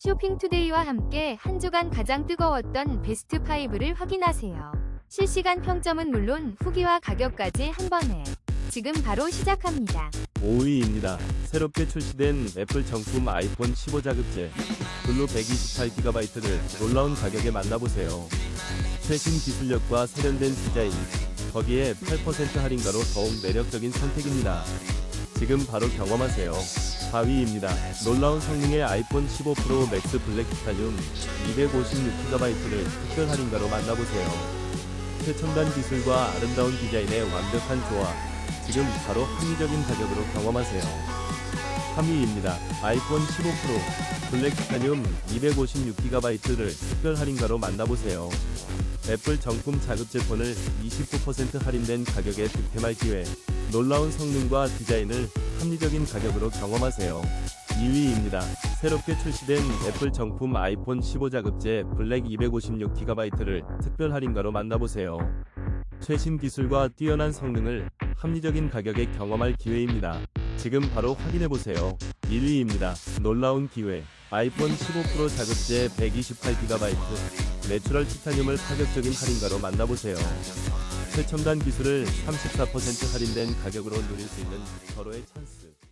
쇼핑투데이와 함께 한 주간 가장 뜨거웠던 베스트 5를 확인하세요. 실시간 평점은 물론 후기와 가격까지 한 번에 지금 바로 시작합니다. 5위입니다. 새롭게 출시된 애플 정품 아이폰 15 자급제 블루 128GB를 놀라운 가격에 만나보세요. 최신 기술력과 세련된 디자인, 거기에 8% 할인가로 더욱 매력적인 선택입니다. 지금 바로 경험하세요. 4위입니다. 놀라운 성능의 아이폰 15 프로 맥스 블랙 티타늄 256GB를 특별 할인가로 만나보세요. 최첨단 기술과 아름다운 디자인의 완벽한 조화. 지금 바로 합리적인 가격으로 경험하세요. 3위입니다. 아이폰 15 프로 블랙 티타늄 256GB를 특별 할인가로 만나보세요. 애플 정품 자급제 폰을 29% 할인된 가격에 득템할 기회. 놀라운 성능과 디자인을 합리적인 가격으로 경험하세요. 2위입니다. 새롭게 출시된 애플 정품 아이폰 15 자급제 블랙 256GB를 특별 할인가로 만나보세요. 최신 기술과 뛰어난 성능을 합리적인 가격에 경험할 기회입니다. 지금 바로 확인해보세요. 1위입니다. 놀라운 기회. 아이폰 15 프로 자급제 128GB 내추럴 티타늄을 파격적인 할인가로 만나보세요. 최첨단 기술을 34% 할인된 가격으로 누릴 수 있는 서로의 찬스.